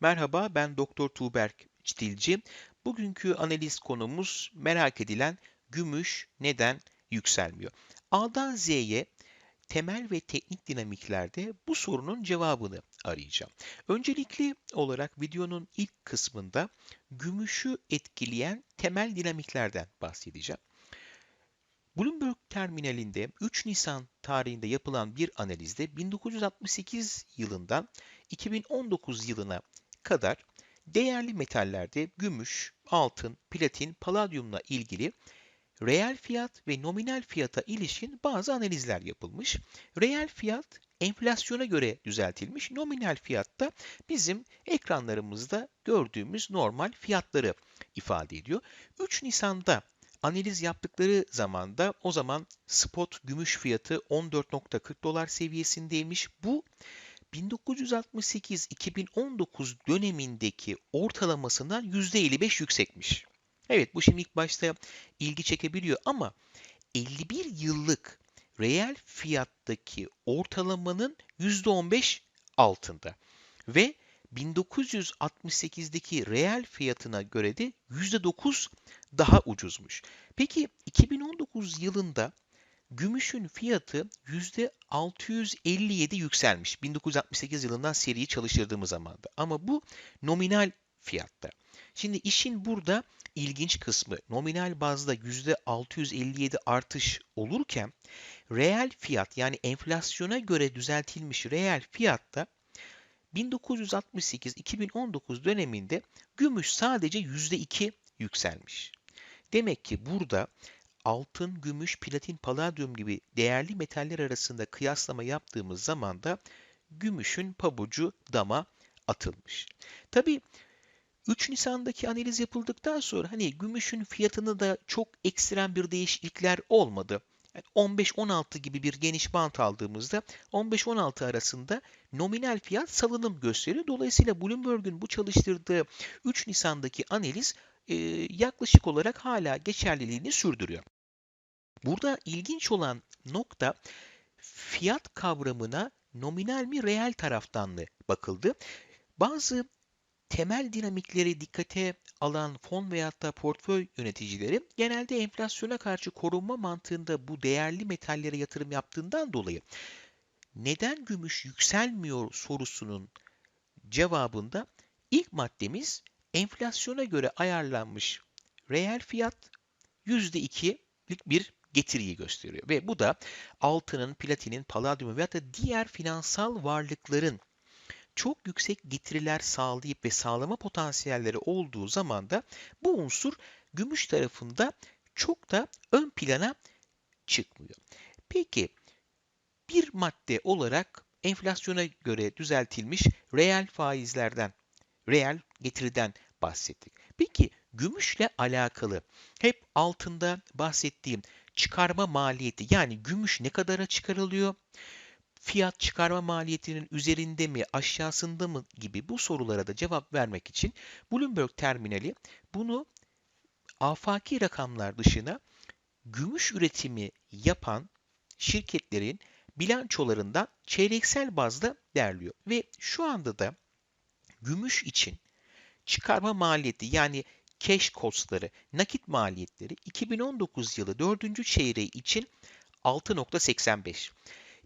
Merhaba, ben Doktor Tuğberk Çitilci. Bugünkü analiz konumuz merak edilen gümüş neden yükselmiyor? A'dan Z'ye temel ve teknik dinamiklerde bu sorunun cevabını arayacağım. Öncelikli olarak videonun ilk kısmında gümüşü etkileyen temel dinamiklerden bahsedeceğim. Bloomberg terminalinde 3 Nisan tarihinde yapılan bir analizde 1968 yılından 2019 yılına kadar değerli metallerde gümüş, altın, platin, paladyumla ilgili reel fiyat ve nominal fiyata ilişkin bazı analizler yapılmış. Reel fiyat enflasyona göre düzeltilmiş. Nominal fiyat da bizim ekranlarımızda gördüğümüz normal fiyatları ifade ediyor. 3 Nisan'da analiz yaptıkları zaman da o zaman spot gümüş fiyatı 14.40 dolar seviyesindeymiş. Bu 1968-2019 dönemindeki ortalamasından %55 yüksekmiş. Evet bu şimdi ilk başta ilgi çekebiliyor ama 51 yıllık reel fiyattaki ortalamanın %15 altında ve 1968'deki reel fiyatına göre de %9 daha ucuzmuş. Peki 2019 yılında Gümüşün fiyatı %657 yükselmiş. 1968 yılından seriyi çalıştırdığımız zamanda. Ama bu nominal fiyatta. Şimdi işin burada ilginç kısmı nominal bazda %657 artış olurken reel fiyat yani enflasyona göre düzeltilmiş reel fiyatta 1968-2019 döneminde gümüş sadece %2 yükselmiş. Demek ki burada altın, gümüş, platin, paladyum gibi değerli metaller arasında kıyaslama yaptığımız zaman da gümüşün pabucu dama atılmış. Tabi 3 Nisan'daki analiz yapıldıktan sonra hani gümüşün fiyatını da çok ekstrem bir değişiklikler olmadı. Yani 15-16 gibi bir geniş bant aldığımızda 15-16 arasında nominal fiyat salınım gösteriyor. Dolayısıyla Bloomberg'un bu çalıştırdığı 3 Nisan'daki analiz e, yaklaşık olarak hala geçerliliğini sürdürüyor. Burada ilginç olan nokta fiyat kavramına nominal mi reel taraftan mı bakıldı. Bazı temel dinamikleri dikkate alan fon veyahut da portföy yöneticileri genelde enflasyona karşı korunma mantığında bu değerli metallere yatırım yaptığından dolayı neden gümüş yükselmiyor sorusunun cevabında ilk maddemiz enflasyona göre ayarlanmış reel fiyat %2'lik bir getiriyi gösteriyor. Ve bu da altının, platinin, paladyumun veya da diğer finansal varlıkların çok yüksek getiriler sağlayıp ve sağlama potansiyelleri olduğu zaman da bu unsur gümüş tarafında çok da ön plana çıkmıyor. Peki bir madde olarak enflasyona göre düzeltilmiş reel faizlerden, reel getiriden bahsettik. Peki gümüşle alakalı hep altında bahsettiğim çıkarma maliyeti yani gümüş ne kadara çıkarılıyor? Fiyat çıkarma maliyetinin üzerinde mi, aşağısında mı gibi bu sorulara da cevap vermek için Bloomberg terminali bunu afaki rakamlar dışına gümüş üretimi yapan şirketlerin bilançolarından çeyreksel bazda derliyor. Ve şu anda da gümüş için çıkarma maliyeti yani cash costları, nakit maliyetleri 2019 yılı 4. çeyreği için 6.85.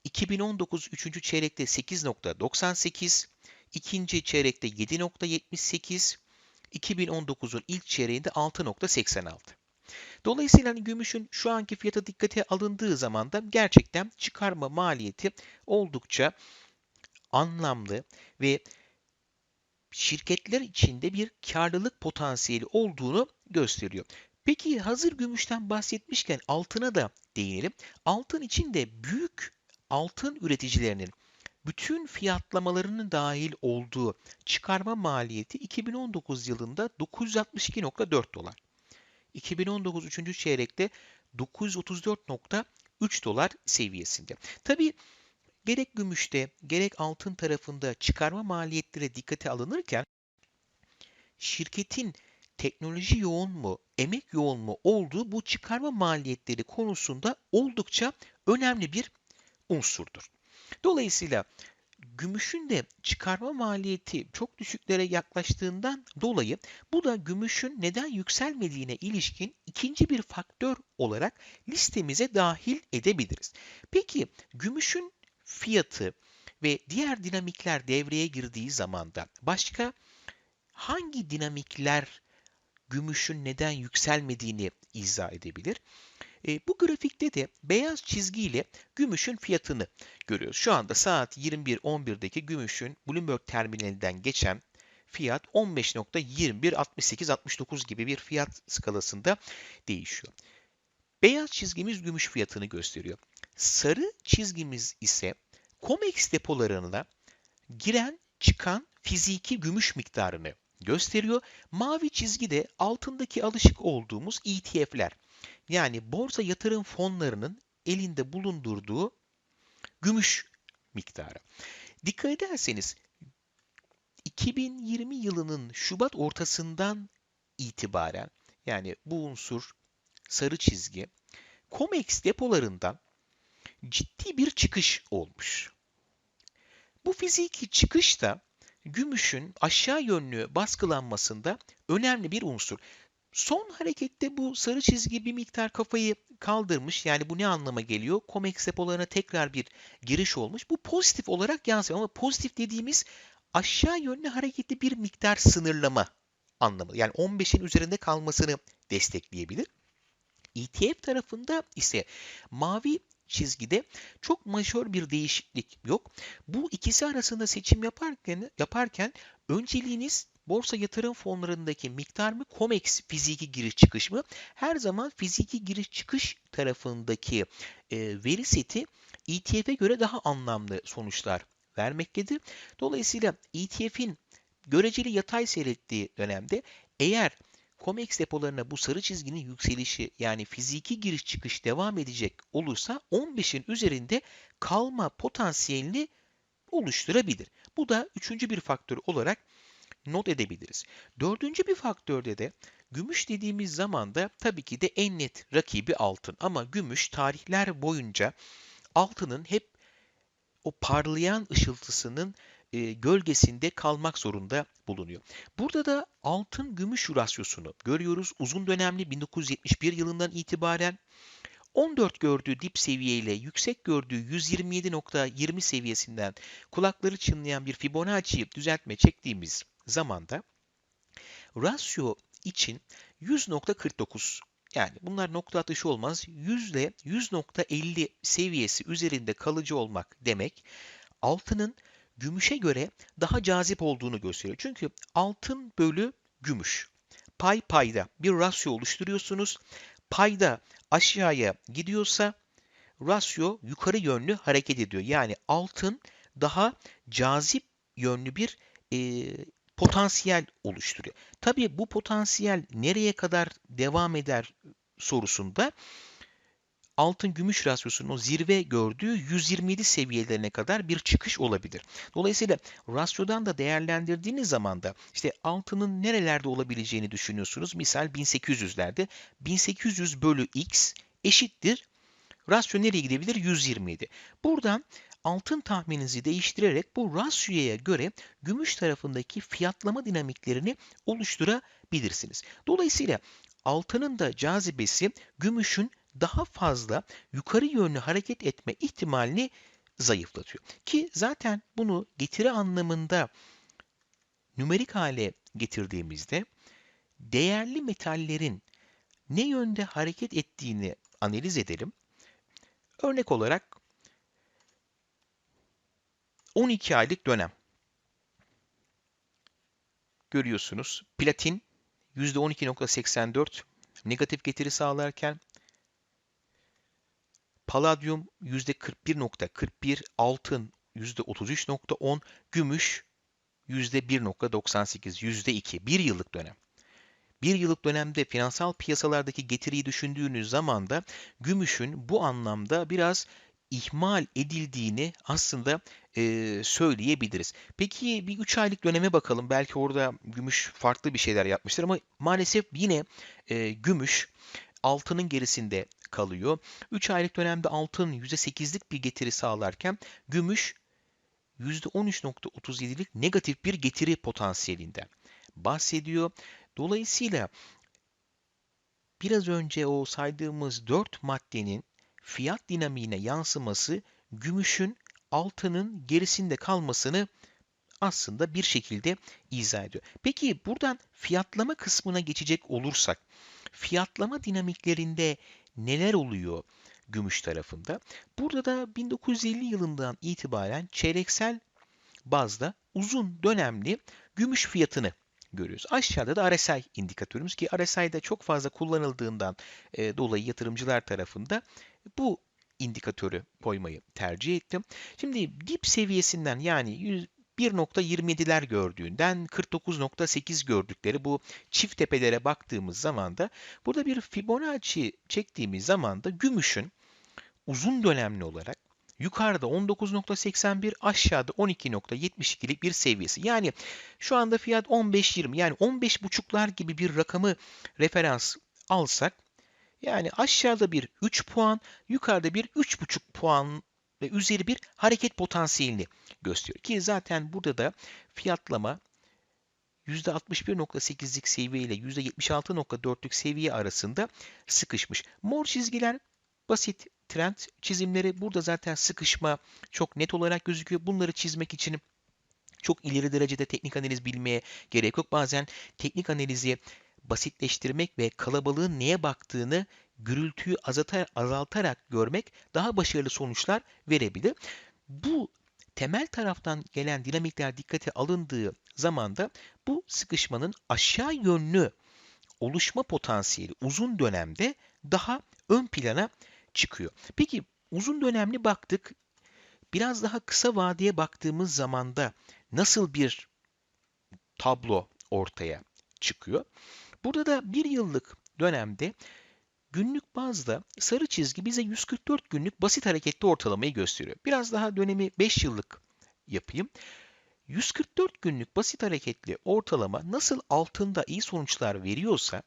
2019 3. çeyrekte 8.98, ikinci çeyrekte 7.78, 2019'un ilk çeyreğinde 6.86. Dolayısıyla hani gümüşün şu anki fiyata dikkate alındığı zaman da gerçekten çıkarma maliyeti oldukça anlamlı ve şirketler içinde bir karlılık potansiyeli olduğunu gösteriyor. Peki hazır gümüşten bahsetmişken altına da değinelim. Altın için de büyük altın üreticilerinin bütün fiyatlamalarının dahil olduğu çıkarma maliyeti 2019 yılında 962.4 dolar. 2019 3. çeyrekte 934.3 dolar seviyesinde. Tabii gerek gümüşte gerek altın tarafında çıkarma maliyetleri dikkate alınırken şirketin teknoloji yoğun mu, emek yoğun mu olduğu bu çıkarma maliyetleri konusunda oldukça önemli bir unsurdur. Dolayısıyla gümüşün de çıkarma maliyeti çok düşüklere yaklaştığından dolayı bu da gümüşün neden yükselmediğine ilişkin ikinci bir faktör olarak listemize dahil edebiliriz. Peki gümüşün fiyatı ve diğer dinamikler devreye girdiği zaman da başka hangi dinamikler gümüşün neden yükselmediğini izah edebilir? E, bu grafikte de beyaz çizgiyle gümüşün fiyatını görüyoruz. Şu anda saat 21.11'deki gümüşün Bloomberg terminalinden geçen fiyat 15.21, 68, 69 gibi bir fiyat skalasında değişiyor. Beyaz çizgimiz gümüş fiyatını gösteriyor. Sarı çizgimiz ise COMEX depolarına giren çıkan fiziki gümüş miktarını gösteriyor. Mavi çizgi de altındaki alışık olduğumuz ETF'ler. Yani borsa yatırım fonlarının elinde bulundurduğu gümüş miktarı. Dikkat ederseniz 2020 yılının Şubat ortasından itibaren yani bu unsur sarı çizgi COMEX depolarından ciddi bir çıkış olmuş. Bu fiziki çıkış da gümüşün aşağı yönlü baskılanmasında önemli bir unsur. Son harekette bu sarı çizgi bir miktar kafayı kaldırmış. Yani bu ne anlama geliyor? COMEX depolarına tekrar bir giriş olmuş. Bu pozitif olarak yansıyor ama pozitif dediğimiz aşağı yönlü hareketli bir miktar sınırlama anlamı. Yani 15'in üzerinde kalmasını destekleyebilir. ETF tarafında ise mavi çizgide çok majör bir değişiklik yok. Bu ikisi arasında seçim yaparken yaparken önceliğiniz borsa yatırım fonlarındaki miktar mı COMEX fiziki giriş çıkış mı? Her zaman fiziki giriş çıkış tarafındaki e, veri seti ETF'e göre daha anlamlı sonuçlar vermektedir. Dolayısıyla ETF'in göreceli yatay seyrettiği dönemde eğer COMEX depolarına bu sarı çizginin yükselişi yani fiziki giriş çıkış devam edecek olursa 15'in üzerinde kalma potansiyelini oluşturabilir. Bu da üçüncü bir faktör olarak not edebiliriz. Dördüncü bir faktörde de gümüş dediğimiz zaman da tabii ki de en net rakibi altın. Ama gümüş tarihler boyunca altının hep o parlayan ışıltısının e, gölgesinde kalmak zorunda bulunuyor. Burada da altın gümüş rasyosunu görüyoruz. Uzun dönemli 1971 yılından itibaren 14 gördüğü dip seviyeyle yüksek gördüğü 127.20 seviyesinden kulakları çınlayan bir Fibonacci düzeltme çektiğimiz zamanda rasyo için 100.49 yani bunlar nokta atışı olmaz. 100 ile 100.50 seviyesi üzerinde kalıcı olmak demek altının gümüşe göre daha cazip olduğunu gösteriyor. Çünkü altın bölü gümüş. Pay payda bir rasyo oluşturuyorsunuz. Payda aşağıya gidiyorsa rasyo yukarı yönlü hareket ediyor. Yani altın daha cazip yönlü bir e, potansiyel oluşturuyor. Tabii bu potansiyel nereye kadar devam eder sorusunda altın gümüş rasyosunun o zirve gördüğü 127 seviyelerine kadar bir çıkış olabilir. Dolayısıyla rasyodan da değerlendirdiğiniz zaman da işte altının nerelerde olabileceğini düşünüyorsunuz. Misal 1800'lerde 1800 bölü x eşittir. Rasyo nereye gidebilir? 127. Buradan altın tahmininizi değiştirerek bu rasyoya göre gümüş tarafındaki fiyatlama dinamiklerini oluşturabilirsiniz. Dolayısıyla altının da cazibesi gümüşün daha fazla yukarı yönlü hareket etme ihtimalini zayıflatıyor. Ki zaten bunu getiri anlamında nümerik hale getirdiğimizde değerli metallerin ne yönde hareket ettiğini analiz edelim. Örnek olarak 12 aylık dönem. Görüyorsunuz platin %12.84 negatif getiri sağlarken paladyum %41.41, altın %33.10, gümüş %1.98, %2, bir yıllık dönem. Bir yıllık dönemde finansal piyasalardaki getiriyi düşündüğünüz zaman da gümüşün bu anlamda biraz ihmal edildiğini aslında e, söyleyebiliriz. Peki bir 3 aylık döneme bakalım. Belki orada gümüş farklı bir şeyler yapmıştır ama maalesef yine e, gümüş altının gerisinde kalıyor. 3 aylık dönemde altın %8'lik bir getiri sağlarken gümüş %13.37'lik negatif bir getiri potansiyelinden bahsediyor. Dolayısıyla biraz önce o saydığımız 4 maddenin fiyat dinamiğine yansıması gümüşün altının gerisinde kalmasını aslında bir şekilde izah ediyor. Peki buradan fiyatlama kısmına geçecek olursak fiyatlama dinamiklerinde neler oluyor gümüş tarafında? Burada da 1950 yılından itibaren çeyreksel bazda uzun dönemli gümüş fiyatını görüyoruz. Aşağıda da RSI indikatörümüz ki RSI'de çok fazla kullanıldığından e, dolayı yatırımcılar tarafında bu indikatörü koymayı tercih ettim. Şimdi dip seviyesinden yani 1.27'ler gördüğünden 49.8 gördükleri bu çift tepelere baktığımız zaman da burada bir Fibonacci çektiğimiz zaman da gümüşün uzun dönemli olarak yukarıda 19.81 aşağıda 12.72'lik bir seviyesi. Yani şu anda fiyat 15.20 yani 15.5'lar gibi bir rakamı referans alsak yani aşağıda bir 3 puan, yukarıda bir 3,5 puan ve üzeri bir hareket potansiyelini gösteriyor. Ki zaten burada da fiyatlama %61.8'lik seviye ile %76.4'lük seviye arasında sıkışmış. Mor çizgiler basit trend çizimleri. Burada zaten sıkışma çok net olarak gözüküyor. Bunları çizmek için çok ileri derecede teknik analiz bilmeye gerek yok. Bazen teknik analizi basitleştirmek ve kalabalığın neye baktığını gürültüyü azaltarak görmek daha başarılı sonuçlar verebilir. Bu temel taraftan gelen dinamikler dikkate alındığı zaman da bu sıkışmanın aşağı yönlü oluşma potansiyeli uzun dönemde daha ön plana çıkıyor. Peki uzun dönemli baktık. Biraz daha kısa vadeye baktığımız zaman da nasıl bir tablo ortaya çıkıyor? Burada da bir yıllık dönemde günlük bazda sarı çizgi bize 144 günlük basit hareketli ortalamayı gösteriyor. Biraz daha dönemi 5 yıllık yapayım. 144 günlük basit hareketli ortalama nasıl altında iyi sonuçlar veriyorsa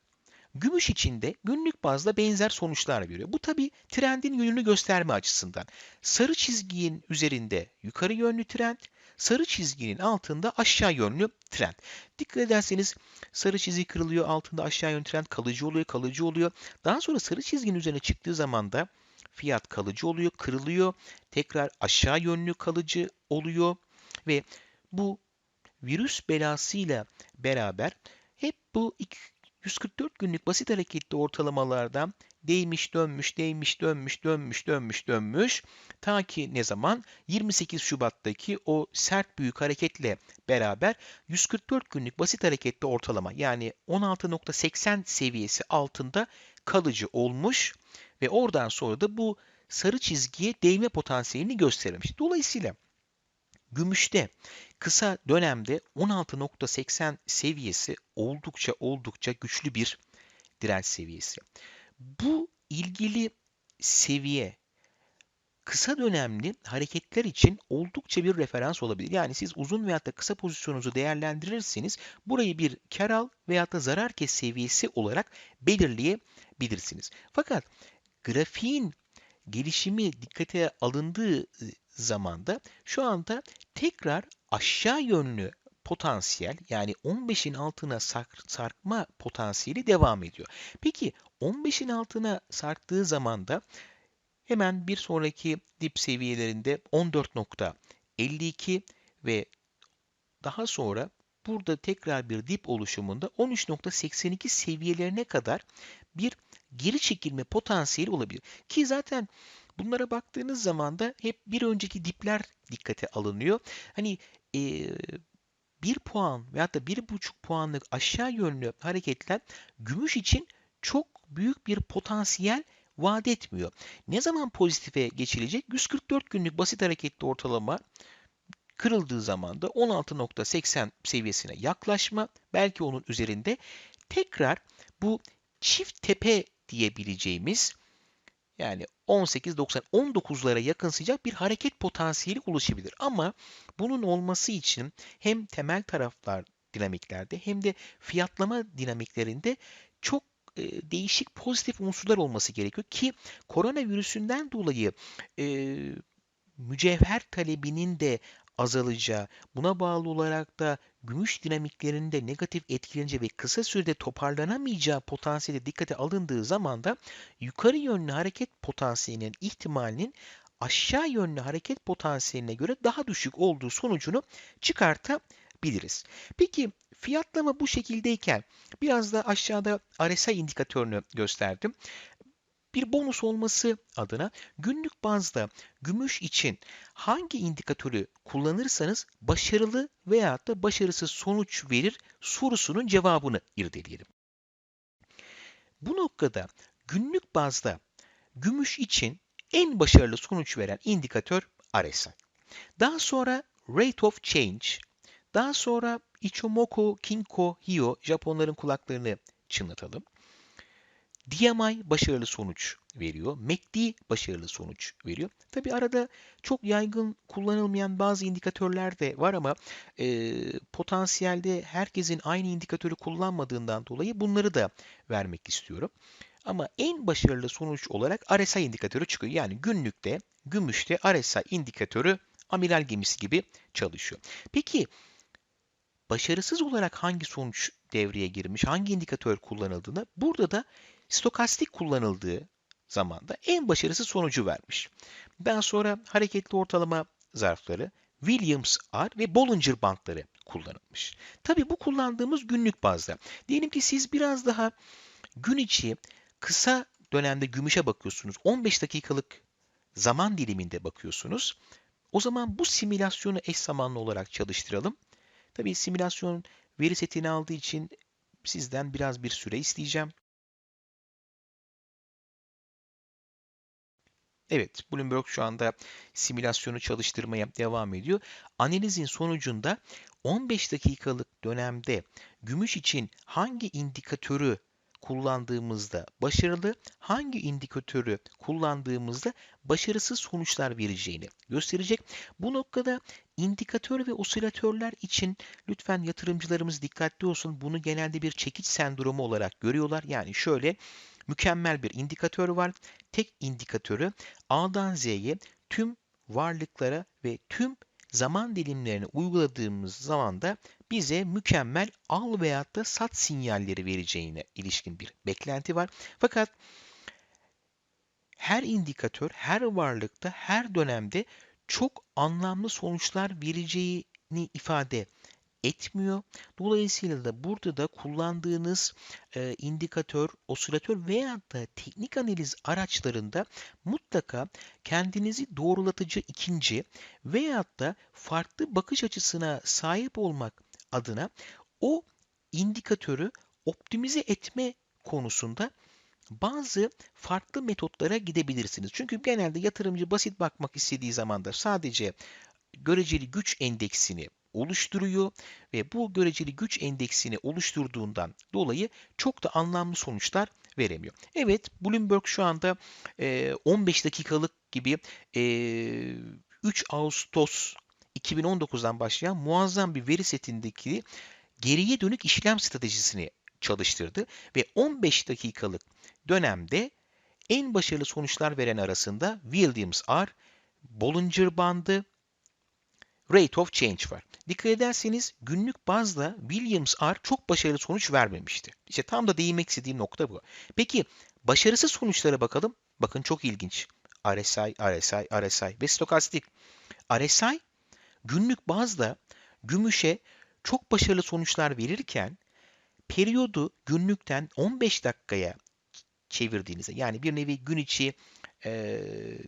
gümüş içinde günlük bazda benzer sonuçlar veriyor. Bu tabi trendin yönünü gösterme açısından. Sarı çizginin üzerinde yukarı yönlü trend, sarı çizginin altında aşağı yönlü trend. Dikkat ederseniz sarı çizgi kırılıyor, altında aşağı yönlü trend kalıcı oluyor, kalıcı oluyor. Daha sonra sarı çizginin üzerine çıktığı zaman da fiyat kalıcı oluyor, kırılıyor. Tekrar aşağı yönlü kalıcı oluyor ve bu virüs belasıyla beraber hep bu 144 günlük basit hareketli ortalamalardan değmiş dönmüş, değmiş dönmüş, dönmüş, dönmüş, dönmüş. Ta ki ne zaman? 28 Şubat'taki o sert büyük hareketle beraber 144 günlük basit hareketli ortalama yani 16.80 seviyesi altında kalıcı olmuş ve oradan sonra da bu sarı çizgiye değme potansiyelini göstermiş. Dolayısıyla gümüşte kısa dönemde 16.80 seviyesi oldukça oldukça güçlü bir direnç seviyesi. Bu ilgili seviye kısa dönemli hareketler için oldukça bir referans olabilir. Yani siz uzun veyahut da kısa pozisyonunuzu değerlendirirseniz burayı bir kar al veyahut da zarar kes seviyesi olarak belirleyebilirsiniz. Fakat grafiğin gelişimi dikkate alındığı zamanda şu anda tekrar aşağı yönlü potansiyel yani 15'in altına sarkma potansiyeli devam ediyor. Peki 15'in altına sarktığı zaman da hemen bir sonraki dip seviyelerinde 14.52 ve daha sonra burada tekrar bir dip oluşumunda 13.82 seviyelerine kadar bir geri çekilme potansiyeli olabilir. Ki zaten bunlara baktığınız zaman da hep bir önceki dipler dikkate alınıyor. Hani e, 1 puan veya da bir buçuk puanlık aşağı yönlü hareketler gümüş için çok büyük bir potansiyel vaat etmiyor. Ne zaman pozitife geçilecek? 144 günlük basit hareketli ortalama kırıldığı zaman da 16.80 seviyesine yaklaşma, belki onun üzerinde tekrar bu çift tepe diyebileceğimiz yani 18-90 19'lara yakın sıcak bir hareket potansiyeli oluşabilir. Ama bunun olması için hem temel taraflar dinamiklerde hem de fiyatlama dinamiklerinde çok e, değişik pozitif unsurlar olması gerekiyor ki koronavirüsünden dolayı e, mücevher talebinin de azalacağı, buna bağlı olarak da gümüş dinamiklerinde negatif etkileneceği ve kısa sürede toparlanamayacağı potansiyeli dikkate alındığı zaman da yukarı yönlü hareket potansiyelinin ihtimalinin aşağı yönlü hareket potansiyeline göre daha düşük olduğu sonucunu çıkartabiliriz. Peki fiyatlama bu şekildeyken biraz da aşağıda RSI indikatörünü gösterdim bir bonus olması adına günlük bazda gümüş için hangi indikatörü kullanırsanız başarılı veya da başarısız sonuç verir sorusunun cevabını irdeleyelim. Bu noktada günlük bazda gümüş için en başarılı sonuç veren indikatör RSI. Daha sonra Rate of Change, daha sonra Ichimoku Kinko Hyo, Japonların kulaklarını çınlatalım. DMI başarılı sonuç veriyor. MACD başarılı sonuç veriyor. Tabi arada çok yaygın kullanılmayan bazı indikatörler de var ama e, potansiyelde herkesin aynı indikatörü kullanmadığından dolayı bunları da vermek istiyorum. Ama en başarılı sonuç olarak RSI indikatörü çıkıyor. Yani günlükte, gümüşte RSI indikatörü amiral gemisi gibi çalışıyor. Peki başarısız olarak hangi sonuç devreye girmiş, hangi indikatör kullanıldığını burada da stokastik kullanıldığı zamanda en başarısız sonucu vermiş. Ben sonra hareketli ortalama zarfları, Williams R ve Bollinger bantları kullanılmış. Tabii bu kullandığımız günlük bazda. Diyelim ki siz biraz daha gün içi kısa dönemde gümüşe bakıyorsunuz. 15 dakikalık zaman diliminde bakıyorsunuz. O zaman bu simülasyonu eş zamanlı olarak çalıştıralım. Tabii simülasyon veri setini aldığı için sizden biraz bir süre isteyeceğim. Evet, Bloomberg şu anda simülasyonu çalıştırmaya devam ediyor. Analizin sonucunda 15 dakikalık dönemde gümüş için hangi indikatörü kullandığımızda başarılı, hangi indikatörü kullandığımızda başarısız sonuçlar vereceğini gösterecek. Bu noktada indikatör ve osilatörler için lütfen yatırımcılarımız dikkatli olsun. Bunu genelde bir çekiç sendromu olarak görüyorlar. Yani şöyle mükemmel bir indikatör var. Tek indikatörü A'dan Z'ye tüm varlıklara ve tüm zaman dilimlerine uyguladığımız zaman da bize mükemmel al veyahut da sat sinyalleri vereceğine ilişkin bir beklenti var. Fakat her indikatör, her varlıkta, her dönemde çok anlamlı sonuçlar vereceğini ifade etmiyor. Dolayısıyla da burada da kullandığınız e, indikatör, osilatör veya da teknik analiz araçlarında mutlaka kendinizi doğrulatıcı ikinci veya da farklı bakış açısına sahip olmak adına o indikatörü optimize etme konusunda bazı farklı metotlara gidebilirsiniz. Çünkü genelde yatırımcı basit bakmak istediği zaman da sadece göreceli güç endeksini oluşturuyor ve bu göreceli güç endeksini oluşturduğundan dolayı çok da anlamlı sonuçlar veremiyor. Evet Bloomberg şu anda 15 dakikalık gibi 3 Ağustos 2019'dan başlayan muazzam bir veri setindeki geriye dönük işlem stratejisini çalıştırdı ve 15 dakikalık dönemde en başarılı sonuçlar veren arasında Williams R, Bollinger bandı, Rate of Change var. Dikkat ederseniz günlük bazda Williams R çok başarılı sonuç vermemişti. İşte tam da değinmek istediğim nokta bu. Peki başarısız sonuçlara bakalım. Bakın çok ilginç. RSI, RSI, RSI ve stokastik. RSI günlük bazda gümüşe çok başarılı sonuçlar verirken periyodu günlükten 15 dakikaya çevirdiğinizde yani bir nevi gün içi e,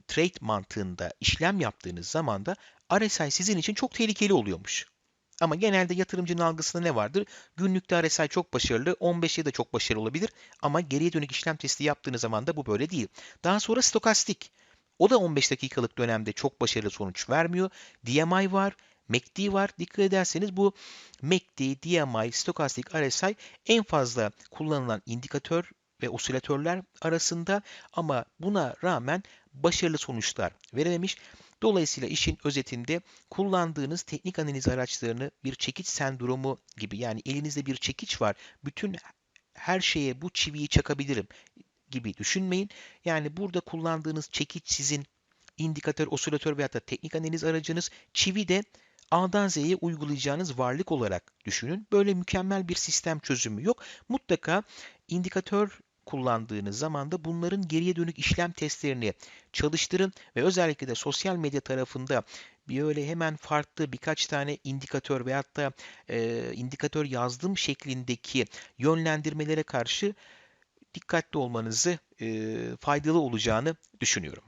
trade mantığında işlem yaptığınız zaman da RSI sizin için çok tehlikeli oluyormuş. Ama genelde yatırımcının algısında ne vardır? Günlükte RSI çok başarılı, 15'e de çok başarılı olabilir ama geriye dönük işlem testi yaptığınız zaman da bu böyle değil. Daha sonra stokastik. O da 15 dakikalık dönemde çok başarılı sonuç vermiyor. DMI var, MACD var. Dikkat ederseniz bu MACD, DMI, stokastik, RSI en fazla kullanılan indikatör ve osilatörler arasında ama buna rağmen başarılı sonuçlar verememiş. Dolayısıyla işin özetinde kullandığınız teknik analiz araçlarını bir çekiç sendromu gibi yani elinizde bir çekiç var. Bütün her şeye bu çiviyi çakabilirim gibi düşünmeyin. Yani burada kullandığınız çekiç sizin indikatör, osilatör veya da teknik analiz aracınız. Çivi de A'dan Z'ye uygulayacağınız varlık olarak düşünün. Böyle mükemmel bir sistem çözümü yok. Mutlaka indikatör kullandığınız zaman da bunların geriye dönük işlem testlerini çalıştırın ve özellikle de sosyal medya tarafında bir öyle hemen farklı birkaç tane indikatör veyahut da e, indikatör yazdım şeklindeki yönlendirmelere karşı dikkatli olmanızı e, faydalı olacağını düşünüyorum.